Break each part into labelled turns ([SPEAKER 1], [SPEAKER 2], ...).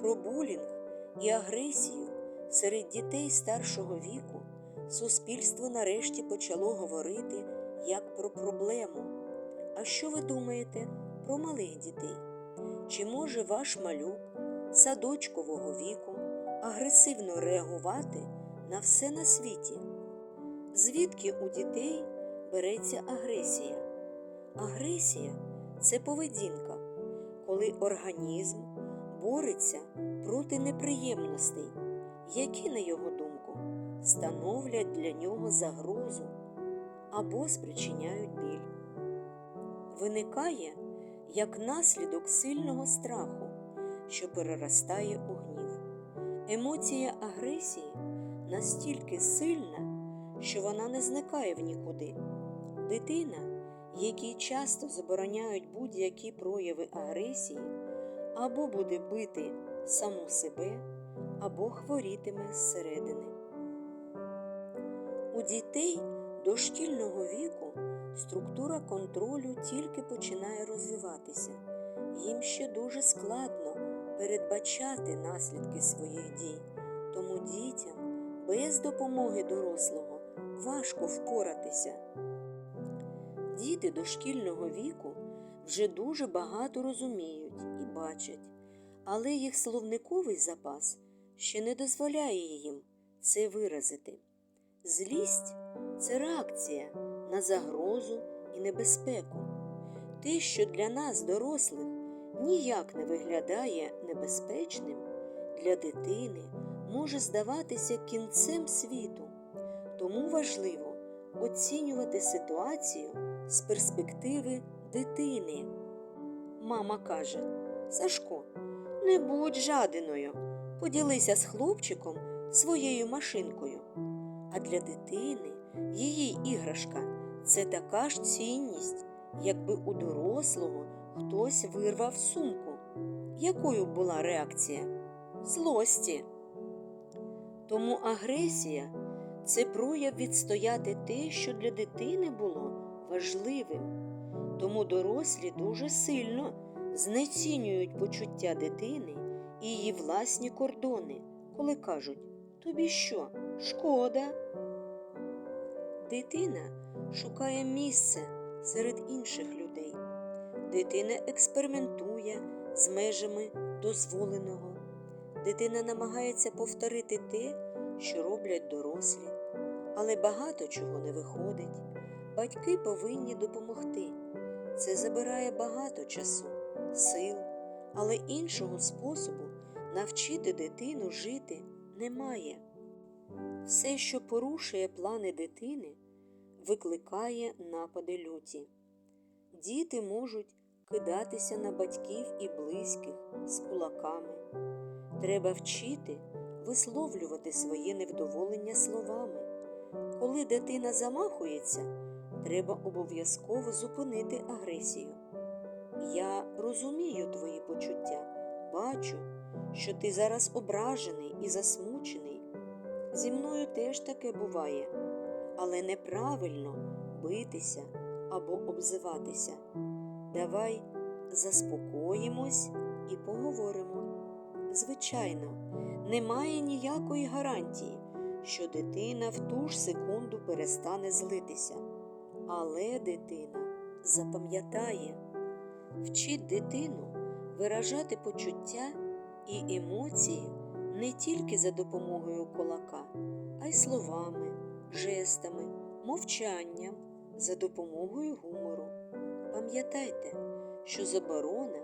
[SPEAKER 1] Про булінг і агресію серед дітей старшого віку суспільство нарешті почало говорити як про проблему. А що ви думаєте про малих дітей? Чи може ваш малюк садочкового віку агресивно реагувати на все на світі? Звідки у дітей береться агресія? Агресія це поведінка, коли організм бореться проти неприємностей, які, на його думку, становлять для нього загрозу або спричиняють біль. Виникає як наслідок сильного страху, що переростає у гнів. Емоція агресії настільки сильна, що вона не зникає в нікуди. Дитина, якій часто забороняють будь-які прояви агресії, або буде бити саму себе, або хворітиме зсередини. У дітей дошкільного віку структура контролю тільки починає розвиватися. Їм ще дуже складно передбачати наслідки своїх дій, тому дітям без допомоги дорослого важко впоратися. Діти дошкільного віку вже дуже багато розуміють і бачать, але їх словниковий запас ще не дозволяє їм це виразити. Злість це реакція на загрозу і небезпеку. Те, що для нас, дорослих, ніяк не виглядає небезпечним, для дитини може здаватися кінцем світу. Тому важливо оцінювати ситуацію з перспективи дитини. Мама каже: Сашко, не будь жадиною, поділися з хлопчиком своєю машинкою. А для дитини її іграшка це така ж цінність, якби у дорослого хтось вирвав сумку. Якою була реакція? Злості. Тому агресія це прояв відстояти те, що для дитини було важливим. Тому дорослі дуже сильно знецінюють почуття дитини і її власні кордони, коли кажуть тобі що, шкода? Дитина шукає місце серед інших людей. Дитина експериментує з межами дозволеного. Дитина намагається повторити те, що роблять дорослі, але багато чого не виходить. Батьки повинні допомогти. Це забирає багато часу, сил, але іншого способу навчити дитину жити немає. Все, що порушує плани дитини, викликає напади люті. Діти можуть кидатися на батьків і близьких з кулаками. Треба вчити висловлювати своє невдоволення словами. Коли дитина замахується, треба обов'язково зупинити агресію. Я розумію твої почуття, бачу, що ти зараз ображений і засмучений. Зі мною теж таке буває, але неправильно битися або обзиватися. Давай заспокоїмось і поговоримо. Звичайно, немає ніякої гарантії, що дитина в ту ж секунду перестане злитися. Але дитина запам'ятає, вчить дитину виражати почуття і емоції не тільки за допомогою кулака, а й словами, жестами, мовчанням, за допомогою гумору. Пам'ятайте, що заборона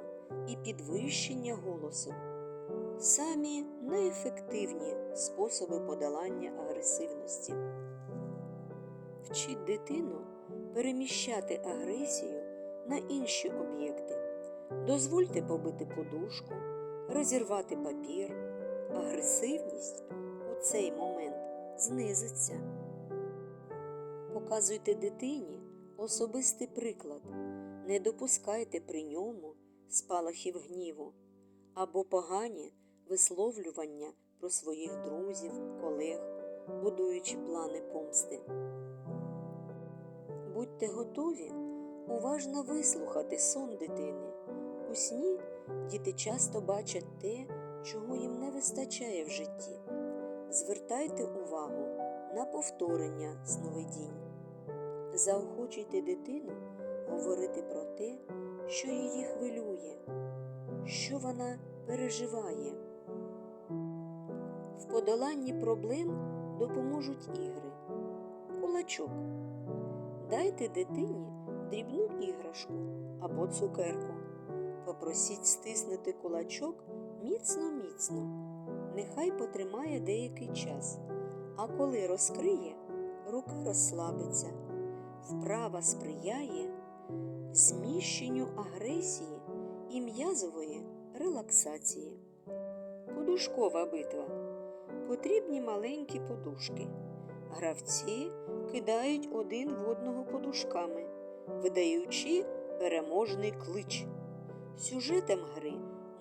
[SPEAKER 1] і підвищення голосу самі неефективні способи подолання агресивності. Вчіть дитину переміщати агресію на інші об'єкти. Дозвольте побити подушку, розірвати папір. Агресивність у цей момент знизиться. Показуйте дитині особистий приклад. Не допускайте при ньому спалахів гніву або погані висловлювання про своїх друзів, колег, будуючи плани помсти. Будьте готові уважно вислухати сон дитини. У сні діти часто бачать те, чого їм не вистачає в житті. Звертайте увагу на повторення сновидінь. Заохочуйте дитину говорити про те, що її хвилює, що вона переживає. В подоланні проблем допоможуть ігри. Кулачок. Дайте дитині дрібну іграшку або цукерку. Попросіть стиснути кулачок міцно-міцно. Нехай потримає деякий час, а коли розкриє, рука розслабиться. Вправа сприяє зміщенню агресії і м'язової релаксації. Подушкова битва. Потрібні маленькі подушки. Гравці кидають один в одного подушками, видаючи переможний клич. Сюжетом гри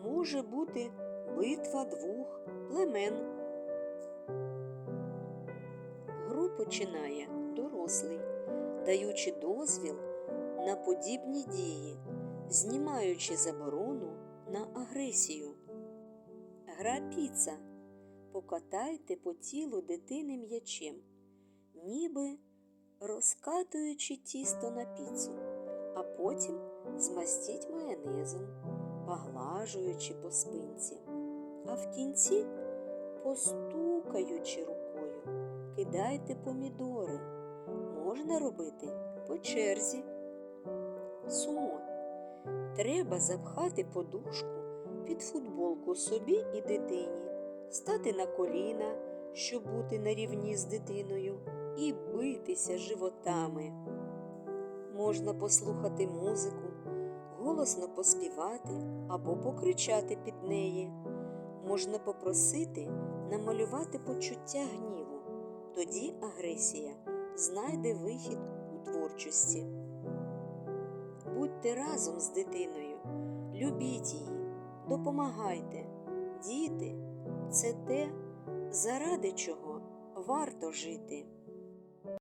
[SPEAKER 1] може бути битва двох племен. Гру починає дорослий, даючи дозвіл на подібні дії, знімаючи заборону на агресію. Гра піца. Покатайте по тілу дитини м'ячем, ніби розкатуючи тісто на піцу, а потім змастіть майонезом, поглажуючи по спинці, а в кінці, постукаючи рукою, кидайте помідори. Можна робити по черзі. Сумо. Треба запхати подушку під футболку собі і дитині, стати на коліна, щоб бути на рівні з дитиною, і битися животами. Можна послухати музику, голосно поспівати або покричати під неї. Можна попросити намалювати почуття гніву. Тоді агресія знайде вихід у творчості. Будьте разом з дитиною, любіть її, допомагайте. Діти це те, заради чого варто жити.